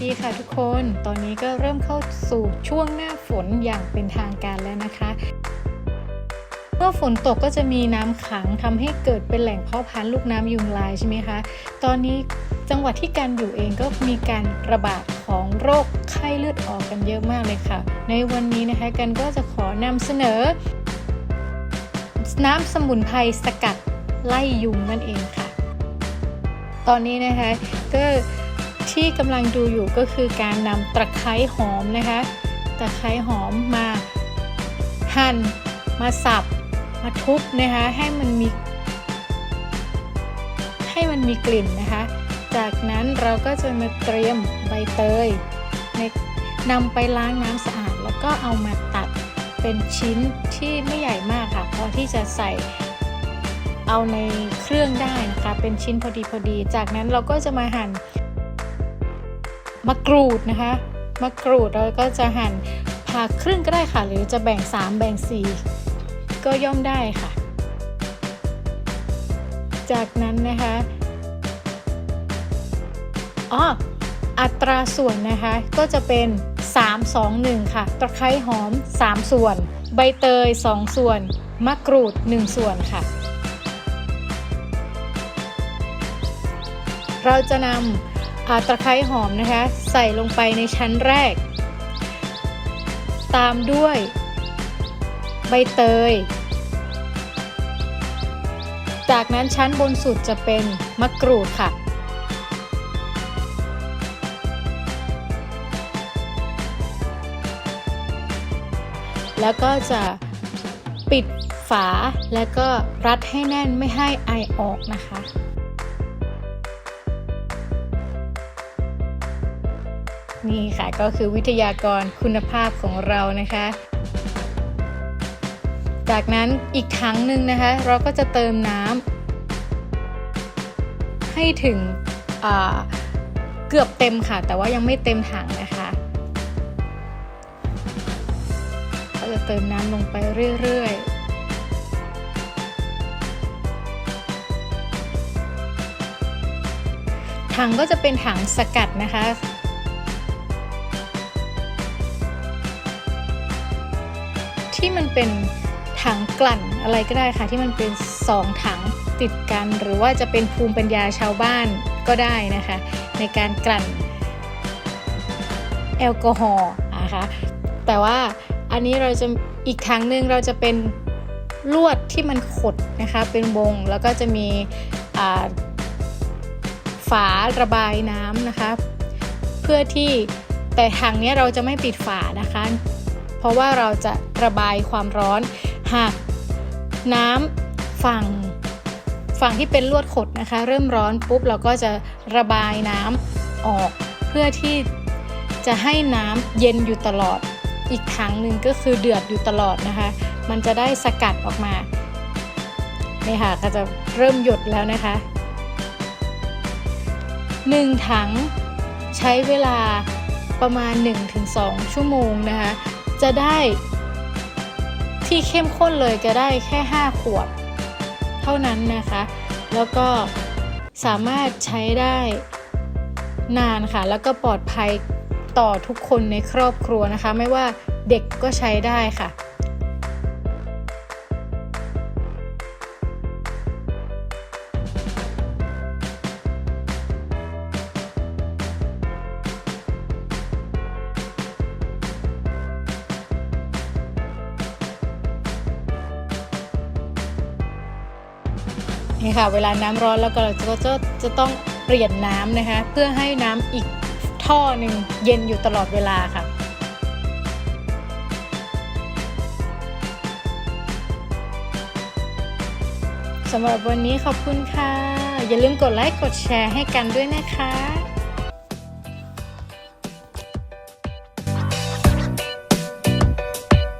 ดีค่ะทุกคน ตอนนี้ก็เริ่มเข้าสู่ช่วงหน้าฝนอย่างเป็นทางการแล้วนะคะ เมื่อฝนตกก็จะมีน้ำขังทำให้เกิดเป็นแหล่งเพาะพันธุ์ลูกน้ำยุงลายใช่ไหมคะ ตอนนี้จังหวัดที่การอยู่เองก็มีการระบาดของโรคไข้เลือดออกกันเยอะมากเลยค่ะ ในวันนี้นะคะกันก็จะขอนำเสนอ น้ำสมุนไพรสกัดไล่ยุงนั่นเองค่ะ ตอนนี้นะคะก็ ที่กำลังดูอยู่ก็คือการนำตะไคร้หอมนะคะ ตะไคร้หอมมาหั่น มาสับ มาทุบนะคะให้มันมี ให้มันมีกลิ่นนะคะ จากนั้นเราก็จะมาเตรียมใบเตยในนำไปล้างน้ำสะอาด แล้วก็เอามาตัดเป็นชิ้นที่ไม่ใหญ่มากค่ะพอที่จะใส่เอาในเครื่องได้นะคะเป็นชิ้นพอดีพอดี จากนั้นเราก็จะมาหั่น มะกรูดนะคะมะกรูดเราก็จะหั่นผ่าครึ่งก็ได้ค่ะ หรือจะแบ่ง 3 แบ่ง 4 ก็ย่อมได้ค่ะ จากนั้นนะคะอ๋ออัตราส่วนนะคะก็จะเป็น 3 2 1 ค่ะ ตะไคร้หอม 3 ส่วน ใบเตย 2 ส่วน มะกรูด 1 ส่วนค่ะ เราจะนำ ตะไคร้หอมนะคะ ใส่ลงไปในชั้นแรก ตามด้วย ใบเตย จากนั้นชั้นบนสุดจะเป็นมะกรูดค่ะ แล้วก็จะปิดฝาแล้วก็รัดให้แน่นไม่ให้ไอออกนะคะ นี่ค่ะก็คือวิทยากรคุณภาพของเรานะคะ จากนั้นอีกถังหนึ่งนะคะ เราก็จะเติมน้ำให้ถึงเกือบเต็มค่ะ แต่ว่ายังไม่เต็มถังนะคะก็จะเติมน้ำลงไปเรื่อยๆถังก็จะเป็นถังสกัดนะคะ ที่มันเป็นถังกลั่นอะไรก็ได้ค่ะ ที่มันเป็น 2 ถังติดกัน หรือว่าจะเป็นภูมิปัญญาชาวบ้านก็ได้นะคะ ในการกลั่นแอลกอฮอล์นะคะแต่ว่าอันนี้เราจะอีกถังหนึ่งเราจะเป็นลวดที่มันขดนะคะเป็นวงแล้วก็จะมีฝาระบายน้ำนะคะ เพื่อที่แต่ถังนี้เราจะไม่ปิดฝานะคะ เพราะว่าเราจะระบายความร้อน หากน้ำฝั่งฝั่งที่เป็นลวดขดนะคะ เริ่มร้อนปุ๊บเราก็จะระบายน้ำออก เพื่อที่จะให้น้ำเย็นอยู่ตลอด อีกถังหนึ่งก็คือเดือดอยู่ตลอดนะคะ มันจะได้สกัดออกมานี่ค่ะก็จะเริ่มหยดแล้วนะคะหนึ่งถังใช้เวลาประมาณ 1-2 ชั่วโมงนะคะ จะได้ที่เข้มข้นเลยจะได้แค่ 5 ขวด เท่านั้นนะคะ แล้วก็สามารถใช้ได้นานค่ะ แล้วก็ปลอดภัยต่อทุกคนในครอบครัวนะคะ ไม่ว่าเด็กก็ใช้ได้ค่ะ นี่ค่ะ เวลาน้ำร้อนแล้วก็เราจะจะจะต้องเปลี่ยนน้ำนะคะ เพื่อให้น้ำอีกท่อหนึ่งเย็นอยู่ตลอดเวลาค่ะสำหรับวันนี้ขอบคุณค่ะ อย่าลืมกดไลค์กดแชร์ให้กันด้วยนะคะ